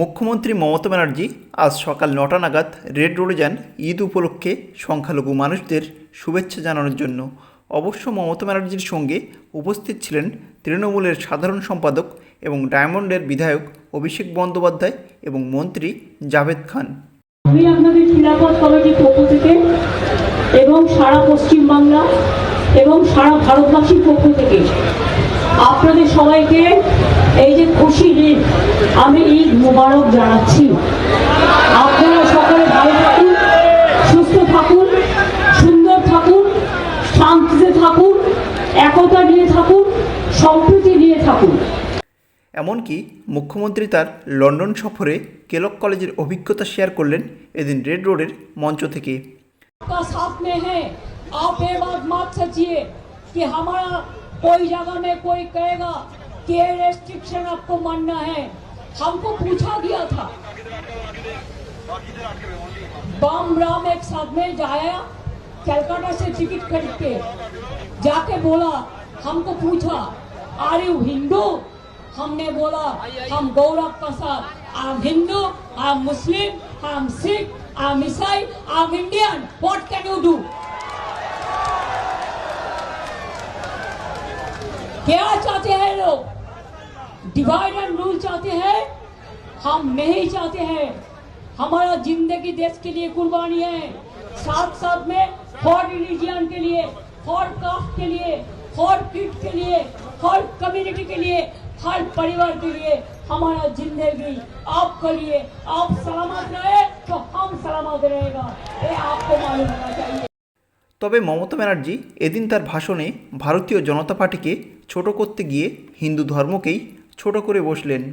মুখ্যমন্ত্রী মমতা ব্যানার্জি আজ সকাল নটা নাগাদ রেড রোডে যান ঈদ উপলক্ষে সংখ্যালঘু মানুষদের শুভেচ্ছা জানানোর জন্য। অবশ্য মমতা ব্যানার্জির সঙ্গে উপস্থিত ছিলেন তৃণমূলের সাধারণ সম্পাদক এবং ডায়মন্ডের বিধায়ক অভিষেক বন্দ্যোপাধ্যায় এবং মন্ত্রী জাভেদ খান। আমি আপনাদের কমিটির পক্ষ থেকে এবং সারা পশ্চিমবাংলা এবং সারা ভারতবাসীর পক্ষ থেকে আপনাদের সবাইকে এই যে খুশি দিন আমি ঈদ মুবারক জানাচ্ছি। আপনারা সকলে ভালো থাকুন সুস্থ থাকুন সুন্দর থাকুন শান্তিতে থাকুন একতা নিয়ে থাকুন সম্প্রীতি নিয়ে থাকুন। এমনকি মুখ্যমন্ত্রী তার লন্ডন সফরে কেলক কলেজের অভিজ্ঞতা শেয়ার করলেন এদিন রেড রোডের মঞ্চ থেকে। कोई जगह में कोई कहेगा कि ये रेस्ट्रिक्शन आपको मानना है। हमको पूछा गया था। बम राम एक साथ में जाया, कलकत्ता से टिकट खरीद के जाके बोला, हमको पूछा आर यू हिंदू हमने बोला, हम गौरव का साथ I'm Hindu I am Muslim I am Sikh I'm ईसाई I am Indian what can you do क्या चाहते हैं लोग? डिवाइड एंड रूल चाहते हैं? हम नहीं चाहते हैं। हमारा ज़िंदगी देश के लिए कुर्बानी है। साथ साथ में फॉर रिलीजियन के लिए फॉर कास्ट के लिए फॉर किड के लिए फॉर कम्युनिटी के लिए हर परिवार के लिए हमारा ज़िंदगी आपके लिए। आप सलामत रहे तो हम सलामत रहेगा। ये आपको मालूम होना चाहिए। তবে মমতা ব্যানার্জি এদিন তার ভাষণে ভারতীয় জনতা পার্টিকে ছোট করতে গিয়ে হিন্দু ধর্মকেই ছোট করে বসলেন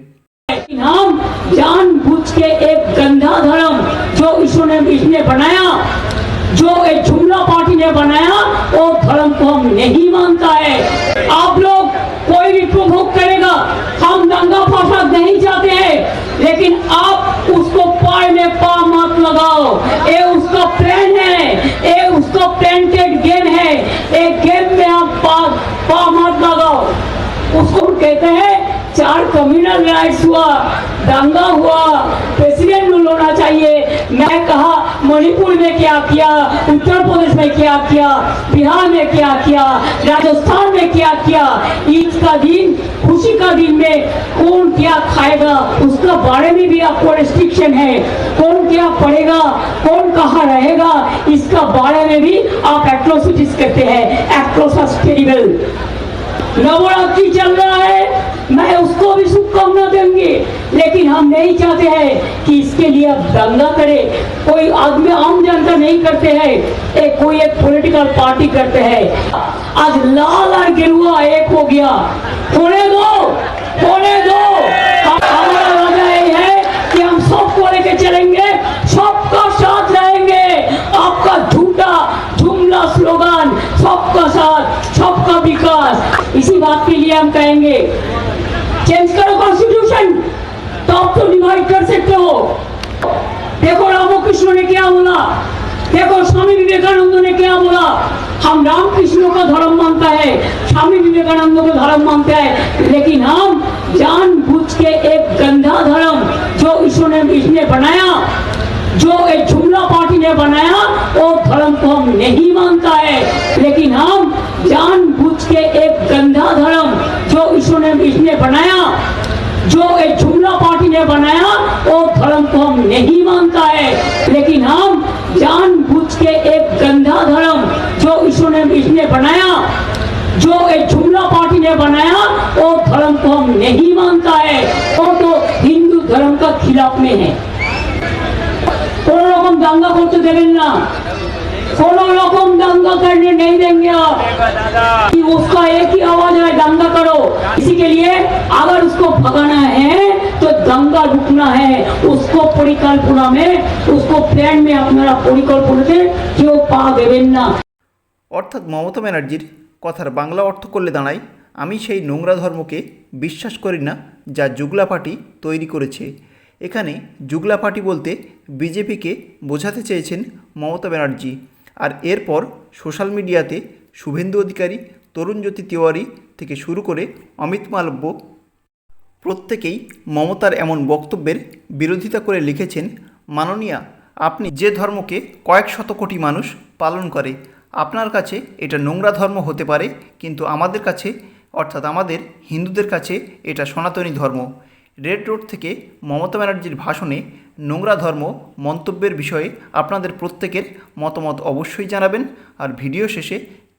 लेकिन हम जानबूझ के एक गंदा धर्म जो ईश्वर ने इसने बनाया जो एक जुमला पार्टी ने बनाया वो धर्म को हम नहीं मानता है आप लोग कोई भी प्रोवोक करेगा हम दंगा फसाद नहीं चाहते हैं लेकिन आप उसको पाए में पा मत लगाओ ये उसका प्लान है ये उसका प्लांटेड गेम है। एक गेम में आप पा, पा मत लगाओ। उसको कहते हैं चार कम्युनल राइट्स हुआ दंगा हुआ प्रेसिडेंट रूल होना चाहिए। मैं कहा मणिपुर में क्या किया, उत्तर प्रदेश में क्या किया, बिहार में क्या किया, राजस्थान में क्या किया, ईद का दिन, खुशी का दिन में कौन क्या खाएगा, उसका बारे में भी आपको रिस्ट्रिक्शन है। कौन क्या पढ़ेगा, कौन कहाँ रहेगा, इसका बारे में भी आप एट्रोसिटीज करते हैं एट्रोसस टेरिबल नवरात्रि चल रहा है, मैं उसको भी शुभकामना देंगे, लेकिन हम नहीं चाहते हैं कि इसके लिए आप दंगा करे। कोई आदमी आम जनता नहीं करते हैं। एक कोई एक पॉलिटिकल पार्टी करते हैं। आज लाल और गिरुआ एक हो गया। होने दो होने दो। हमारा वादा ये है कि हम सबको लेके चलेंगे, सबका साथ रहेंगे। आपका झूठा जुमला स्लोगन, सबका साथ, सबका विकास। इसी बात के लिए हम कहेंगे चेंज करो कॉन्स्टिट्यूशन तो आप तो डिवाइड कर सकते हो। देखो रामकृष्ण ने क्या बोला? देखो स्वामी विवेकानंद ने क्या बोला? हम रामकृष्ण का धर्म मानता है, स्वामी विवेकानंद को धर्म मानते हैं, लेकिन हम जानबूझ के एक गंदा धर्म जो ईश्वर ने इसने बनाया, जो एक जुमला पार्टी ने बनाया, वो धर्म को हम नहीं मानता है। लेकिन हम जान बुझ के एक गंदा धर्म जो ईश्वर ने इसने बनाया जो एक झूला पार्टी ने बनाया, वो धर्म को हम नहीं मानता है। लेकिन हम जान बुझ के एक गंदा धर्म जो ईश्वर ने इसने बनाया, जो एक झूला पार्टी ने बनाया, वो धर्म को हम नहीं मानता है। वो तो हिंदू धर्म का खिलाफ में है। दंगा রকম দাঙ্গা করতে দেবেন না কোন करने नहीं देंगे आप। उसका एक ही आवाज़ है, दंगा करो। जाएगा इसी के लिए अगर उसको भगाना है, तो दंगा रुकना है। उसको परिकल्पना में, उसको प्लान প্ল্যান মে আপনারা পরিকল্পনাতে কেউ पा দেবেন না অর্থাৎ মমতা ব্যানার্জির কথার বাংলা অর্থ করলে দাঁড়ায় আমি সেই নোংরা ধর্মকে বিশ্বাস করি না, যা যুগলা পার্টি তৈরি করেছে। এখানে যুগলা পার্টি বলতে বিজেপিকে বোঝাতে চেয়েছেন মমতা ব্যানার্জি। আর এরপর সোশ্যাল মিডিয়াতে শুভেন্দু অধিকারী তরুণজ্যোতি তিওয়ারি থেকে শুরু করে অমিত মালব্য প্রত্যেকেই মমতার এমন বক্তব্যের বিরোধিতা করে লিখেছেন, মাননীয়া, আপনি যে ধর্মকে কয়েক শত কোটি মানুষ পালন করে, আপনার কাছে এটা নোংরা ধর্ম হতে পারে, কিন্তু আমাদের কাছে, অর্থাৎ আমাদের হিন্দুদের কাছে এটা সনাতনী ধর্ম। রেড রোড থেকে মমতা ব্যানার্জির ভাষণে নোংরা ধর্ম মন্তব্যের বিষয়ে আপনাদের প্রত্যেকের মতামত অবশ্যই জানাবেন, আর ভিডিও শেষে